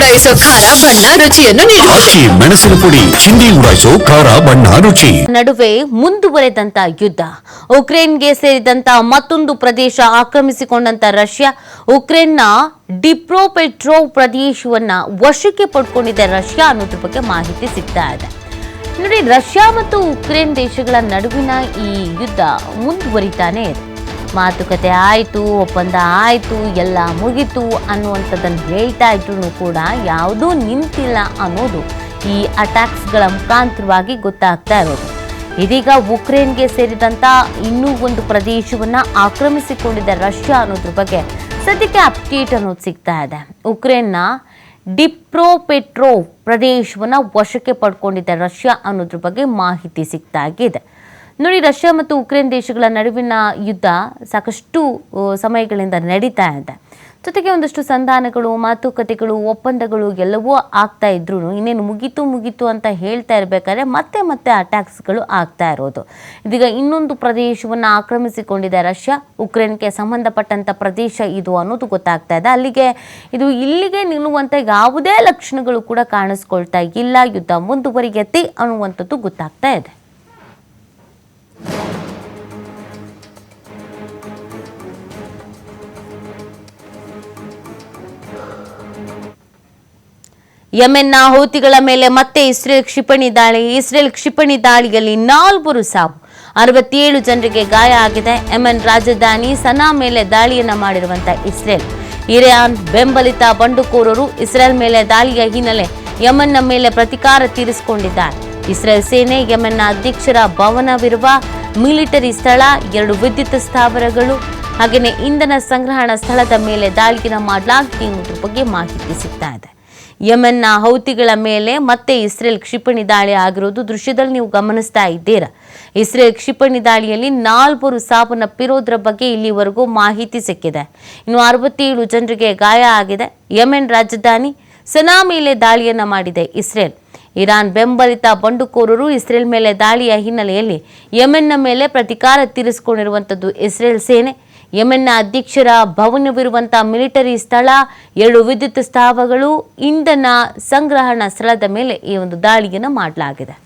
ಉಡಾಯಿಸೋ ಖಾರ ಬಣ್ಣ ರುಚಿಯನ್ನು ನೀಡುತ್ತದೆ ಮೆಣಸಿನ ಪುಡಿ ಚಿಂದಿ ಉಡಾಯಿಸೋ ಖಾರ ಬಣ್ಣ ರುಚಿ. ನಡುವೆ ಮುಂದುವರೆದಂತ ಯುದ್ಧ. ಉಕ್ರೇನ್ಗೆ ಸೇರಿದಂತ ಮತ್ತೊಂದು ಪ್ರದೇಶ ಆಕ್ರಮಿಸಿಕೊಂಡಂತ ರಷ್ಯಾ ಉಕ್ರೇನ್ನ ಡಿಪ್ರೋಪೆಟ್ರೋವ್ ಪ್ರದೇಶವನ್ನ ವಶಕ್ಕೆ ಪಡ್ಕೊಂಡಿದೆ ರಷ್ಯಾ ಅನ್ನೋದ್ರ ಬಗ್ಗೆ ಮಾಹಿತಿ ಸಿಗ್ತಾ ಇದೆ. ನೋಡಿ ರಷ್ಯಾ ಮತ್ತು ಉಕ್ರೇನ್ ದೇಶಗಳ ನಡುವಿನ ಈ ಯುದ್ಧ ಮುಂದುವರಿತಾನೆ ಇದೆ. ಮಾತುಕತೆ ಆಯಿತು, ಒಪ್ಪಂದ ಆಯಿತು, ಎಲ್ಲ ಮುಗಿತು ಅನ್ನುವಂಥದ್ದನ್ನು ಹೇಳ್ತಾ ಇದ್ರು ಕೂಡ ಯಾವುದೂ ನಿಂತಿಲ್ಲ ಅನ್ನೋದು ಈ ಅಟ್ಯಾಕ್ಸ್ಗಳ ಮುಖಾಂತರವಾಗಿ ಗೊತ್ತಾಗ್ತಾ ಇರೋದು. ಇದೀಗ ಉಕ್ರೇನ್ಗೆ ಸೇರಿದಂಥ ಇನ್ನೂ ಒಂದು ಪ್ರದೇಶವನ್ನು ಆಕ್ರಮಿಸಿಕೊಂಡಿದೆ ರಷ್ಯಾ ಅನ್ನೋದ್ರ ಬಗ್ಗೆ ಸದ್ಯಕ್ಕೆ ಅಪ್ಡೇಟ್ ಅನ್ನೋದು ಸಿಗ್ತಾ ಇದೆ. ಉಕ್ರೇನ್ನ ಡಿಪ್ರೋಪೆಟ್ರೋವ್ ಪ್ರದೇಶವನ್ನು ವಶಕ್ಕೆ ಪಡ್ಕೊಂಡಿದ್ದ ರಷ್ಯಾ ಅನ್ನೋದ್ರ ಬಗ್ಗೆ ಮಾಹಿತಿ ಸಿಗ್ತಾ ಇದೆ. ನೋಡಿ, ರಷ್ಯಾ ಮತ್ತು ಉಕ್ರೇನ್ ದೇಶಗಳ ನಡುವಿನ ಯುದ್ಧ ಸಾಕಷ್ಟು ಸಮಯಗಳಿಂದ ನಡೀತಾ ಇದೆ. ಜೊತೆಗೆ ಒಂದಷ್ಟು ಸಂಧಾನಗಳು, ಮಾತುಕತೆಗಳು, ಒಪ್ಪಂದಗಳು ಎಲ್ಲವೂ ಆಗ್ತಾ ಇದ್ರು ಇನ್ನೇನು ಮುಗೀತು ಮುಗೀತು ಅಂತ ಹೇಳ್ತಾ ಇರಬೇಕಾದ್ರೆ ಮತ್ತೆ ಮತ್ತೆ ಅಟ್ಯಾಕ್ಸ್ಗಳು ಆಗ್ತಾ ಇರೋದು. ಇದೀಗ ಇನ್ನೊಂದು ಪ್ರದೇಶವನ್ನು ಆಕ್ರಮಿಸಿಕೊಂಡಿದೆ ರಷ್ಯಾ. ಉಕ್ರೇನ್ಗೆ ಸಂಬಂಧಪಟ್ಟಂಥ ಪ್ರದೇಶ ಇದು ಅನ್ನೋದು ಗೊತ್ತಾಗ್ತಾ ಇದೆ. ಅಲ್ಲಿಗೆ ಇದು ಇಲ್ಲಿಗೆ ನಿಲ್ಲುವಂಥ ಯಾವುದೇ ಲಕ್ಷಣಗಳು ಕೂಡ ಕಾಣಿಸ್ಕೊಳ್ತಾ ಇಲ್ಲ. ಯುದ್ಧ ಮುಂದುವರಿಯತ್ತೆ ಅನ್ನುವಂಥದ್ದು ಗೊತ್ತಾಗ್ತಾ ಇದೆ. ಯೆಮೆನ್ನ ಹೌತಿಗಳ ಮೇಲೆ ಮತ್ತೆ ಇಸ್ರೇಲ್ ಕ್ಷಿಪಣಿ ದಾಳಿ, ಇಸ್ರೇಲ್ ಕ್ಷಿಪಣಿ ದಾಳಿಯಲ್ಲಿ ನಾಲ್ವರು ಸಾವು. ಅರವತ್ತೇಳು ಜನರಿಗೆ ಗಾಯ ಆಗಿದೆ. ಯಮೆನ್ ರಾಜಧಾನಿ ಸನಾ ಮೇಲೆ ದಾಳಿಯನ್ನು ಮಾಡಿರುವಂಥ ಇಸ್ರೇಲ್. ಇರಾನ್ ಬೆಂಬಲಿತ ಬಂಡುಕೋರರು ಇಸ್ರೇಲ್ ಮೇಲೆ ದಾಳಿಯ ಹಿನ್ನೆಲೆ ಯಮನ್ನ ಮೇಲೆ ಪ್ರತಿಕಾರ ತೀರಿಸಿಕೊಂಡಿದ್ದಾರೆ. ಇಸ್ರೇಲ್ ಸೇನೆ ಯಮನ್ನ ಅಧ್ಯಕ್ಷರ ಭವನವಿರುವ ಮಿಲಿಟರಿ ಸ್ಥಳ, ಎರಡು ವಿದ್ಯುತ್ ಸ್ಥಾವರಗಳು, ಹಾಗೆಯೇ ಇಂಧನ ಸಂಗ್ರಹಣಾ ಸ್ಥಳದ ಮೇಲೆ ದಾಳಿಯನ್ನು ಮಾಡಲಾಗಿದೆ ಎಂಬುದರ ಬಗ್ಗೆ ಮಾಹಿತಿ ಸಿಗ್ತಾ ಇದೆ. ಯೆಮೆನ್ನ ಹೌತಿಗಳ ಮೇಲೆ ಮತ್ತೆ ಇಸ್ರೇಲ್ ಕ್ಷಿಪಣಿ ದಾಳಿ ಆಗಿರೋದು ದೃಶ್ಯದಲ್ಲಿ ನೀವು ಗಮನಿಸ್ತಾ ಇದ್ದೀರಾ. ಇಸ್ರೇಲ್ ಕ್ಷಿಪಣಿ ದಾಳಿಯಲ್ಲಿ ನಾಲ್ವರು ಸಾವನ್ನಪ್ಪಿರೋದ್ರ ಬಗ್ಗೆ ಇಲ್ಲಿವರೆಗೂ ಮಾಹಿತಿ ಸಿಕ್ಕಿದೆ. ಇನ್ನು ಅರವತ್ತೇಳು ಜನರಿಗೆ ಗಾಯ ಆಗಿದೆ. ಯೆಮೆನ್ ರಾಜಧಾನಿ ಸನಾ ಮೇಲೆ ದಾಳಿಯನ್ನ ಮಾಡಿದೆ ಇಸ್ರೇಲ್. ಇರಾನ್ ಬೆಂಬಲಿತ ಬಂಡುಕೋರರು ಇಸ್ರೇಲ್ ಮೇಲೆ ದಾಳಿಯ ಹಿನ್ನೆಲೆಯಲ್ಲಿ ಯಮೆನ್ನ ಮೇಲೆ ಪ್ರತಿಕಾರ ತೀರಿಸಿಕೊಂಡಿರುವಂಥದ್ದು ಇಸ್ರೇಲ್ ಸೇನೆ. ಯೆಮೆನ್ನ ಅಧ್ಯಕ್ಷರ ಭವನವಿರುವಂತಹ ಮಿಲಿಟರಿ ಸ್ಥಳ, ಎರಡು ವಿದ್ಯುತ್ ಸ್ಥಾವಗಳು, ಇಂಧನ ಸಂಗ್ರಹಣಾ ಸ್ಥಳದ ಮೇಲೆ ಈ ಒಂದು ದಾಳಿಯನ್ನು ಮಾಡಲಾಗಿದೆ.